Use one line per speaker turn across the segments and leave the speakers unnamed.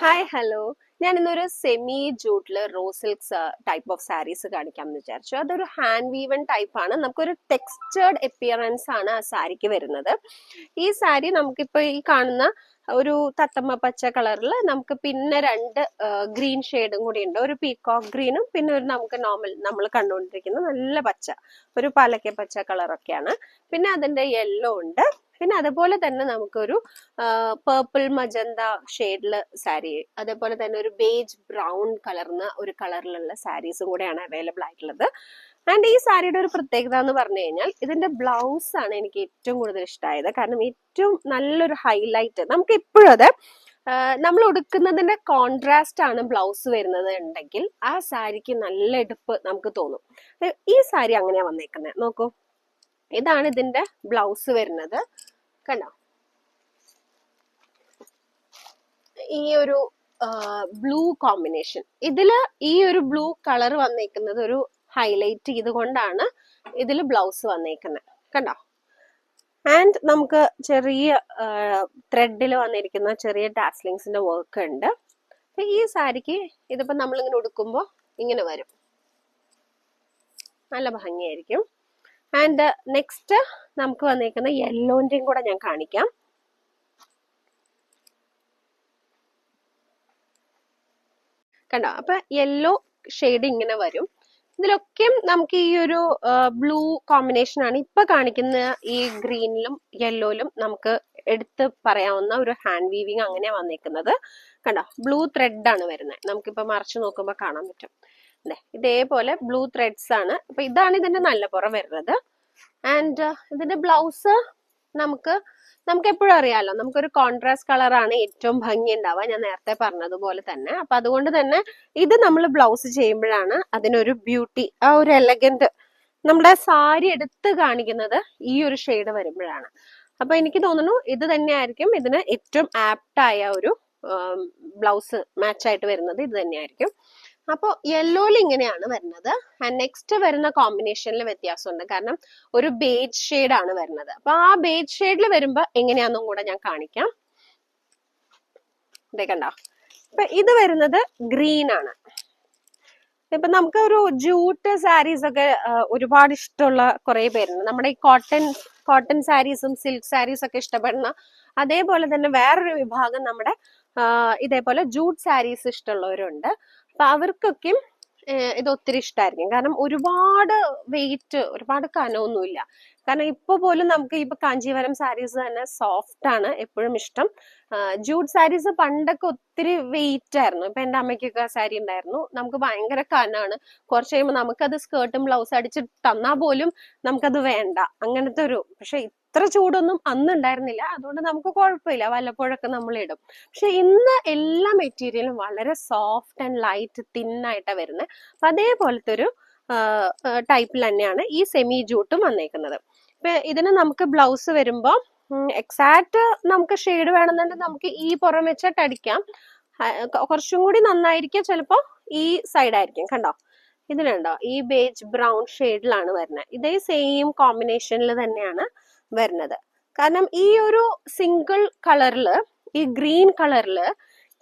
Hi hello ഞാൻ ഇന്നൊരു semi ജൂട്ടിൽ raw silks type of saris കാണിക്കാം എന്ന് വിചാരിച്ചു. അതൊരു ഹാൻഡ് വീവൺ ടൈപ്പ് ആണ്. നമുക്കൊരു ടെക്സ്ചേർഡ് എപ്പിയറൻസ് ആണ് ആ സാരിക്ക് വരുന്നത്. ഈ സാരി നമുക്കിപ്പോ ഈ കാണുന്ന ഒരു തത്തമ്മ പച്ച കളറിൽ നമുക്ക് പിന്നെ രണ്ട് ഗ്രീൻ ഷെയ്ഡും കൂടി ഉണ്ട്. ഒരു പീകോക്ക് ഗ്രീനും പിന്നെ ഒരു നമുക്ക് നോർമൽ നമ്മൾ കണ്ടുകൊണ്ടിരിക്കുന്ന നല്ല പച്ച ഒരു പാലക്ക പച്ച കളറൊക്കെയാണ്. പിന്നെ അതിന്റെ യെല്ലോ ഉണ്ട്. പിന്നെ അതുപോലെ തന്നെ നമുക്കൊരു പേർപ്പിൾ മജന്ത ഷെയ്ഡിൽ സാരി അതേപോലെ തന്നെ ഒരു ബേജ് ബ്രൗൺ കളർന്ന ഒരു കളറിലുള്ള സാരീസും കൂടെയാണ് അവൈലബിൾ ആയിട്ടുള്ളത്. ആൻഡ് ഈ സാരിയുടെ ഒരു പ്രത്യേകത എന്ന് പറഞ്ഞു കഴിഞ്ഞാൽ ഇതിന്റെ ബ്ലൗസ് ആണ് എനിക്ക് ഏറ്റവും കൂടുതൽ ഇഷ്ടമായത് കാരണം ഏറ്റവും നല്ലൊരു ഹൈലൈറ്റ് നമുക്ക് ഇപ്പോഴും അത് നമ്മൾ ഉടുക്കുന്നതിന്റെ കോൺട്രാസ്റ്റ് ആണ് ബ്ലൗസ് വരുന്നത് ഉണ്ടെങ്കിൽ ആ സാരിക്ക് നല്ല എടുപ്പ് നമുക്ക് തോന്നും. ഈ സാരി അങ്ങനെയാ വന്നേക്കുന്നത് നോക്കൂ. ഇതാണ് ഇതിന്റെ ബ്ലൗസ് വരുന്നത്. കണ്ടോ. ഈ ഒരു ബ്ലൂ കോമ്പിനേഷൻ ഇതിൽ ഈ ഒരു ബ്ലൂ കളർ വന്നേക്കുന്നത് ഒരു ഹൈലൈറ്റ് ചെയ്തുകൊണ്ടാണ് ഇതിൽ ബ്ലൗസ് വന്നേക്കുന്നത് കണ്ടോ? ആൻഡ് നമുക്ക് ചെറിയ ത്രെഡിൽ വന്നിരിക്കുന്ന ചെറിയ ടാസ്ലിങ്സിന്റെ വർക്ക് ഉണ്ട്. ഈ സാരിക്ക് ഇതിപ്പോ നമ്മളിങ്ങനെ ഉടുക്കുമ്പോൾ ഇങ്ങനെ വരും. നല്ല ഭംഗിയായിരിക്കും. ആൻഡ് നെക്സ്റ്റ് നമുക്ക് വന്നേക്കുന്ന യെല്ലോന്റെയും കൂടെ ഞാൻ കാണിക്കാം. കണ്ടോ? അപ്പൊ യെല്ലോ ഷെയ്ഡ് ഇങ്ങനെ വരും. ഇതിലൊക്കെയും നമുക്ക് ഈ ഒരു ബ്ലൂ കോമ്പിനേഷൻ ആണ് ഇപ്പൊ കാണിക്കുന്ന ഈ ഗ്രീനിലും യെല്ലോയിലും നമുക്ക് എടുത്ത് പറയാവുന്ന ഒരു ഹാൻഡ് വീവിങ് അങ്ങനെയാണ് വന്നേക്കുന്നത്. കണ്ടോ? ബ്ലൂ ത്രെഡ് ആണ് വരുന്നത്. നമുക്കിപ്പോ മറച്ചു നോക്കുമ്പോൾ കാണാൻ പറ്റും. ഇതേപോലെ ബ്ലൂ ത്രെഡ്സ് ആണ്. അപ്പൊ ഇതാണ് ഇതിന്റെ നല്ല പുറം വരുന്നത്. ആൻഡ് ഇതിന്റെ ബ്ലൗസ് നമുക്ക് നമുക്ക് എപ്പോഴും അറിയാലോ നമുക്കൊരു കോൺട്രാസ്റ്റ് കളറാണ് ഏറ്റവും ഭംഗി ഉണ്ടാവുക ഞാൻ നേരത്തെ പറഞ്ഞതുപോലെ തന്നെ. അപ്പൊ അതുകൊണ്ട് തന്നെ ഇത് നമ്മൾ ബ്ലൗസ് ചെയ്യുമ്പോഴാണ് അതിനൊരു ബ്യൂട്ടി ആ ഒരു എലഗന്റ് നമ്മുടെ സാരി എടുത്ത് കാണിക്കുന്നത് ഈ ഒരു ഷെയ്ഡ് വരുമ്പോഴാണ്. അപ്പൊ എനിക്ക് തോന്നുന്നു ഇത് തന്നെയായിരിക്കും ഇതിന് ഏറ്റവും ആപ്റ്റ് ആയ ഒരു ബ്ലൗസ് മാച്ച് ആയിട്ട് വരുന്നത്. ഇത് തന്നെയായിരിക്കും. അപ്പോൾ യെല്ലോയിൽ ഇങ്ങനെയാണ് വരുന്നത്. ആൻഡ് നെക്സ്റ്റ് വരുന്ന കോമ്പിനേഷനിൽ വ്യത്യാസമുണ്ട്. കാരണം ഒരു ബേജ് ഷെയ്ഡ് ആണ് വരുന്നത്. അപ്പൊ ആ ബേജ് ഷെയ്ഡിൽ വരുമ്പോ എങ്ങനെയാണെന്നും കൂടെ ഞാൻ കാണിക്കാം. ഇതേ കണ്ടോ? ഇപ്പൊ ഇത് വരുന്നത് ഗ്രീൻ ആണ്. ഇപ്പൊ നമുക്ക് ഒരു ജൂട്ട് സാരീസ് ഒക്കെ ഒരുപാട് ഇഷ്ടമുള്ള കുറെ പേരുണ്ട്. നമ്മുടെ ഈ കോട്ടൺ കോട്ടൺ സാരീസും സിൽക്ക് സാരീസ് ഒക്കെ ഇഷ്ടപ്പെടുന്ന അതേപോലെ തന്നെ വേറൊരു വിഭാഗം നമ്മുടെ ഇതേപോലെ ജൂട്ട് സാരീസ് ഇഷ്ടമുള്ളവരുണ്ട്. അപ്പൊ അവർക്കൊക്കെ ഇത് ഒത്തിരി ഇഷ്ടമായിരിക്കും കാരണം ഒരുപാട് വെയിറ്റ് ഒരുപാട് കനമൊന്നുമില്ല കാരണം ഇപ്പൊ പോലും നമുക്ക് ഇപ്പൊ കാഞ്ചീവരം സാരീസ് തന്നെ സോഫ്റ്റ് ആണ് എപ്പോഴും ഇഷ്ടം. ജൂട്ട് സാരീസ് പണ്ടൊക്കെ ഒത്തിരി വെയിറ്റ് ആയിരുന്നു. ഇപ്പൊ എന്റെ അമ്മയ്ക്കൊക്കെ സാരി ഉണ്ടായിരുന്നു. നമുക്ക് ഭയങ്കര കനാണ് കുറച്ച് കഴിയുമ്പോൾ നമുക്കത് സ്കേർട്ടും ബ്ലൗസ് അടിച്ച് തന്നാൽ പോലും നമുക്കത് വേണ്ട. അങ്ങനത്തെ ഒരു പക്ഷെ ഇത്ര ചൂടൊന്നും അന്ന് ഉണ്ടായിരുന്നില്ല അതുകൊണ്ട് നമുക്ക് കുഴപ്പമില്ല. വല്ലപ്പോഴൊക്കെ നമ്മൾ ഇടും പക്ഷെ ഇന്ന് എല്ലാ മെറ്റീരിയലും വളരെ സോഫ്റ്റ് ആൻഡ് ലൈറ്റ് തിന്നായിട്ടാണ് വരുന്നത് അപ്പൊ അതേപോലത്തെ ഒരു ടൈപ്പിൽ തന്നെയാണ് ഈ സെമി ജൂട്ടും വന്നേക്കുന്നത്. ഇപ്പൊ ഇതിന് നമുക്ക് ബ്ലൗസ് വരുമ്പോൾ എക്സാക്ട് നമുക്ക് ഷെയ്ഡ് വേണമെന്നുണ്ടെങ്കിൽ നമുക്ക് ഈ പുറം വെച്ചിട്ട് അടിക്കാം. കുറച്ചും കൂടി നന്നായിരിക്കും. ചിലപ്പോ ഈ സൈഡ് ആയിരിക്കും കണ്ടോ? ഇതിലുണ്ടോ? ഈ ബേജ് ബ്രൗൺ ഷെയ്ഡിലാണ് വരുന്നത് ഇതേ സെയിം കോമ്പിനേഷനിൽ തന്നെയാണ് വരുന്നത്. കാരണം ഈ ഒരു സിംഗിൾ കളറിൽ ഈ ഗ്രീൻ കളറിൽ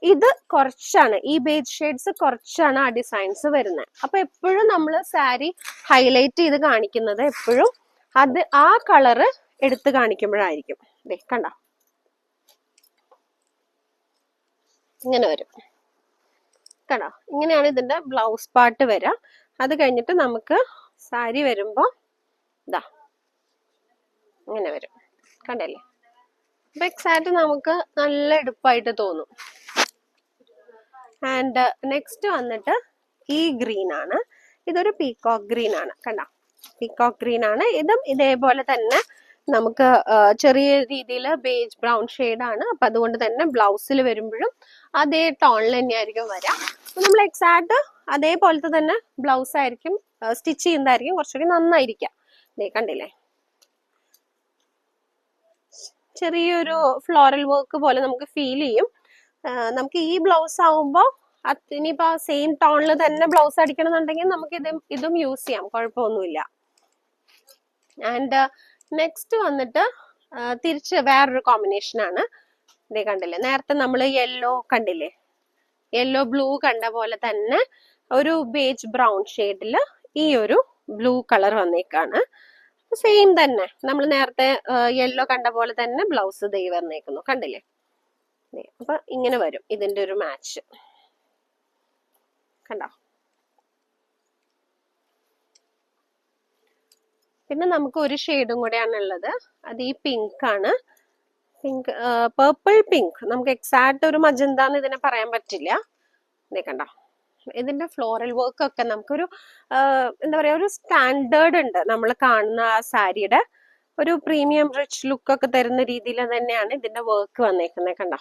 ഇത് കുറച്ചാണ്. ഈ ബേജ് ഷെയ്ഡ്സ് കുറച്ചാണ് ആ ഡിസൈൻസ് വരുന്നത്. അപ്പൊ എപ്പോഴും നമ്മൾ സാരി ഹൈലൈറ്റ് ചെയ്ത് കാണിക്കുന്നത് എപ്പോഴും അത് ആ കളറ് എടുത്ത് കാണിക്കുമ്പോഴായിരിക്കും. ദേ കണ്ട? ഇങ്ങനെ വരും. കണ്ടോ? ഇങ്ങനെയാണ് ഇതിന്റെ ബ്ലൗസ് പാർട്ട് വരിക. അത് കഴിഞ്ഞിട്ട് നമുക്ക് സാരി വരുമ്പോ ഇതാ ഇങ്ങനെ വരും. കണ്ടല്ലേ? അപ്പൊ എക്സാക്ട് നമുക്ക് നല്ല എടുപ്പായിട്ട് തോന്നും. ആൻഡ് നെക്സ്റ്റ് വന്നിട്ട് ഈ ഗ്രീൻ ആണ്. ഇതൊരു പീകോക്ക് ഗ്രീൻ ആണ്. കണ്ട? പീകോക്ക് ഗ്രീൻ ആണ്. ഇതും ഇതേപോലെ തന്നെ നമുക്ക് ചെറിയ രീതിയിൽ ബേജ് ബ്രൗൺ ആണ്. അപ്പൊ അതുകൊണ്ട് തന്നെ ബ്ലൗസിൽ വരുമ്പോഴും അതേ ടോണിൽ തന്നെയായിരിക്കും വരാം. നമ്മൾ എക്സാക്ട് അതേപോലത്തെ തന്നെ ബ്ലൗസ് ആയിരിക്കും സ്റ്റിച്ച് ചെയ്യുന്നതായിരിക്കും. കുറച്ചുകൂടി നന്നായിരിക്കാം. കണ്ടില്ലേ? ചെറിയൊരു ഫ്ലോറൽ വർക്ക് പോലെ നമുക്ക് ഫീൽ ചെയ്യും. നമുക്ക് ഈ ബ്ലൗസ് ആവുമ്പോൾ ഇനിയിപ്പോ സെയിം ടോണിൽ തന്നെ ബ്ലൗസ് അടിക്കണം എന്നുണ്ടെങ്കിൽ നമുക്ക് ഇതും ഇതും യൂസ് ചെയ്യാം. കുഴപ്പമൊന്നുമില്ല. ആൻഡ് നെക്സ്റ്റ് വന്നിട്ട് തിരിച്ച് വേറൊരു കോമ്പിനേഷൻ ആണ്. ഇതേ കണ്ടില്ലേ? നേരത്തെ നമ്മൾ യെല്ലോ കണ്ടില്ലേ? യെല്ലോ ബ്ലൂ കണ്ട പോലെ തന്നെ ഒരു ബേജ് ബ്രൗൺ ഷെയ്ഡിൽ ഈ ഒരു ബ്ലൂ കളർ വന്നേക്കാണ്. സെയിം തന്നെ. നമ്മൾ നേരത്തെ യെല്ലോ കണ്ട പോലെ തന്നെ ബ്ലൗസ് ദൈ വന്നേക്കുന്നു. കണ്ടില്ലേ? അപ്പൊ ഇങ്ങനെ വരും. ഇതിന്റെ ഒരു മാച്ച് കണ്ടോ? പിന്നെ നമുക്ക് ഒരു ഷെയ്ഡും കൂടെയാണ് ഉള്ളത്. അത് ഈ പിങ്ക് ആണ്. പിങ്ക് പേർപ്പിൾ പിങ്ക് നമുക്ക് എക്സാക്ട് ഒരു മജന്താന്ന് ഇതിനെ പറയാൻ പറ്റില്ല. കണ്ടോ? ഇതിന്റെ ഫ്ലോറൽ വർക്ക് ഒക്കെ നമുക്കൊരു എന്താ പറയാ ഒരു സ്റ്റാൻഡേർഡ് ഉണ്ട്. നമ്മൾ കാണുന്ന ആ സാരിയുടെ ഒരു പ്രീമിയം റിച്ച് ലുക്ക് ഒക്കെ തരുന്ന രീതിയിൽ തന്നെയാണ് ഇതിന്റെ വർക്ക് വന്നേക്കുന്നത് കണ്ടോ?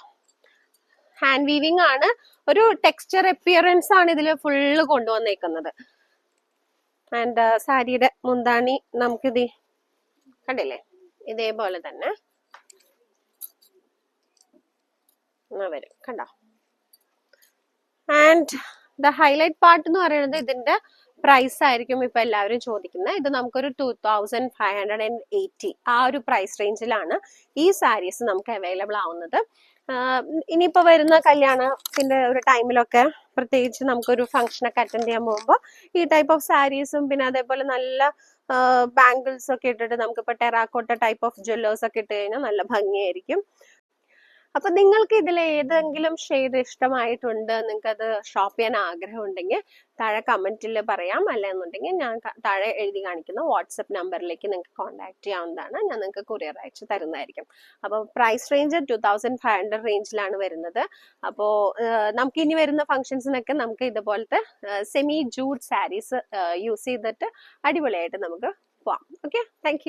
ഹാൻഡ് വീവിംഗ് ആണ് ഒരു ടെക്സ്ചർ അപ്പിയറൻസ് ആണ് ഇതിൽ ഫുള്ള് കൊണ്ടുവന്നേക്കുന്നത്. ആൻഡ് സാരിയുടെ മുന്താണി നമുക്കിത് കണ്ടില്ലേ? ഇതേപോലെ തന്നെ. വരും. കണ്ടോ? ആൻഡ് ദ ഹൈലൈറ്റ് പാർട്ട് എന്ന് പറയുന്നത് ഇതിന്റെ പ്രൈസ് ആയിരിക്കും ഇപ്പൊ എല്ലാവരും ചോദിക്കുന്നത് ഇത് നമുക്കൊരു two thousand five hundred and eighty ആ ഒരു പ്രൈസ് റേഞ്ചിലാണ് ഈ സാരീസ് നമുക്ക് അവൈലബിൾ ആവുന്നത്. ഇനിയിപ്പോ വരുന്ന കല്യാണത്തിന്റെ ഒരു ടൈമിലൊക്കെ പ്രത്യേകിച്ച് നമുക്കൊരു ഫംഗ്ഷൻ ഒക്കെ അറ്റൻഡ് ചെയ്യാൻ പോകുമ്പോൾ ഈ ടൈപ്പ് ഓഫ് സാരീസും പിന്നെ അതേപോലെ നല്ല ബാംഗിൾസ് ഒക്കെ ഇട്ടിട്ട് നമുക്കിപ്പോ ടെറാക്കോട്ട ടൈപ്പ് ഓഫ് ജ്വല്ലേഴ്സ് ഒക്കെ ഇട്ട് കഴിഞ്ഞാൽ നല്ല ഭംഗിയായിരിക്കും. അപ്പൊ നിങ്ങൾക്ക് ഇതിൽ ഏതെങ്കിലും ഷെയ്ഡ് ഇഷ്ടമായിട്ടുണ്ട് നിങ്ങൾക്ക് അത് ഷോപ്പ് ചെയ്യാൻ ആഗ്രഹം ഉണ്ടെങ്കിൽ താഴെ കമന്റിൽ പറയാം. അല്ലെന്നുണ്ടെങ്കിൽ ഞാൻ താഴെ എഴുതി കാണിക്കുന്ന വാട്സപ്പ് നമ്പറിലേക്ക് നിങ്ങൾക്ക് കോൺടാക്ട് ചെയ്യാവുന്നതാണ്. ഞാൻ നിങ്ങൾക്ക് കൊറിയർ അയച്ച് തരുന്നതായിരിക്കും. അപ്പോൾ price range two thousand five hundred റേഞ്ചിലാണ് വരുന്നത്. അപ്പോൾ നമുക്ക് ഇനി വരുന്ന ഫംഗ്ഷൻസിനൊക്കെ നമുക്ക് ഇതുപോലത്തെ സെമി ജൂഡ് സാരീസ് യൂസ് ചെയ്തിട്ട് അടിപൊളിയായിട്ട് നമുക്ക് പോവാം. Okay thank